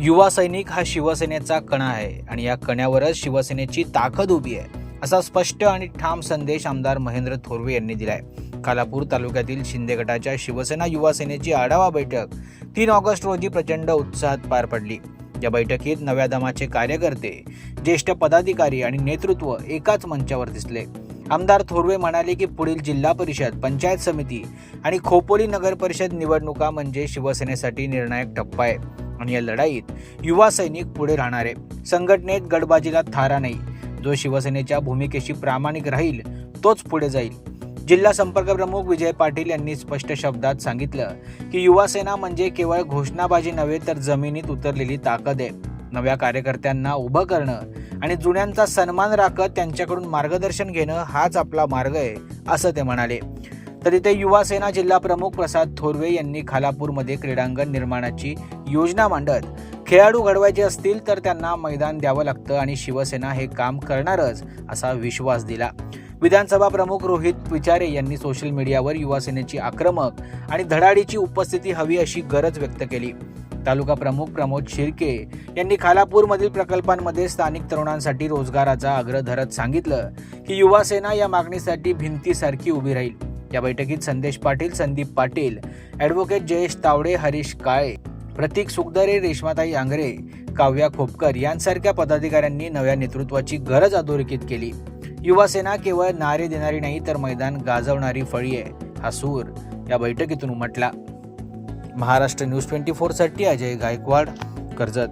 युवा सैनिक हा शिवसेनेचा कणा आहे आणि या कण्यावरच शिवसेनेची ताकद उभी आहे असा स्पष्ट आणि ठाम संदेश आमदार महेंद्र थोरवे यांनी दिलाय. खालापूर तालुक्यातील शिंदे गटाच्या शिवसेना युवा सेनेची आढावा बैठक तीन ऑगस्ट रोजी प्रचंड उत्साहात पार पडली. या बैठकीत नव्या दमाचे कार्यकर्ते ज्येष्ठ पदाधिकारी आणि नेतृत्व एकाच मंचावर दिसले. आमदार थोरवे म्हणाले की पुढील जिल्हा परिषद पंचायत समिती आणि खोपोली नगर परिषद निवडणुका म्हणजे शिवसेनेसाठी निर्णायक टप्पा आहे. आणि या लढाईत युवा सैनिक पुढे राहणार. आहे संघटनेत गडबाजीला थारा नाही. जो शिवसेनेच्या भूमिकेशी प्रामाणिक राहील तोच पुढे जाईल. जिल्हा संपर्क प्रमुख विजय पाटील यांनी स्पष्ट शब्दात सांगितलं की युवा सेना म्हणजे केवळ घोषणाबाजी नव्हे तर जमिनीत उतरलेली ताकद आहे. नव्या कार्यकर्त्यांना उभं करणं आणि जुन्यांचा सन्मान राखत त्यांच्याकडून मार्गदर्शन घेणं हाच आपला मार्ग आहे असं ते म्हणाले. तर इथे युवासेना जिल्हाप्रमुख जिल्हा प्रमुख प्रसाद थोरवे यांनी खालापूरमध्ये क्रीडांगण निर्माणाची योजना मांडत. खेळाडू घडवायचे असतील तर त्यांना मैदान द्यावं लागतं आणि शिवसेना हे काम करणारच असा विश्वास दिला. विधानसभा प्रमुख रोहित विचारे यांनी सोशल मीडियावर युवासेनेची आक्रमक आणि धडाडीची उपस्थिती हवी अशी गरज व्यक्त केली. तालुका प्रमुख प्रमोद शिर्के यांनी खालापूरमधील प्रकल्पांमध्ये स्थानिक तरुणांसाठी रोजगाराचा आग्रह धरत सांगितलं की युवासेना या मागणीसाठी भिंतीसारखी उभी राहील. या बैठकीत संदेश पाटील संदीप पाटील ॲडव्होकेट जयेश तावडे हरीश काळे प्रतीक सुखदरे रेश्माताई आंग्रे काव्या खोपकर यांसारख्या पदाधिकाऱ्यांनी नव्या नेतृत्वाची गरज अधोरेखित केली. युवा सेना केवळ नारे देणारी नाही तर मैदान गाजवणारी फळी आहे हा सूर या बैठकीतून उमटला. महाराष्ट्र न्यूज ट्वेंटी फोरसाठी अजय गायकवाड कर्जत.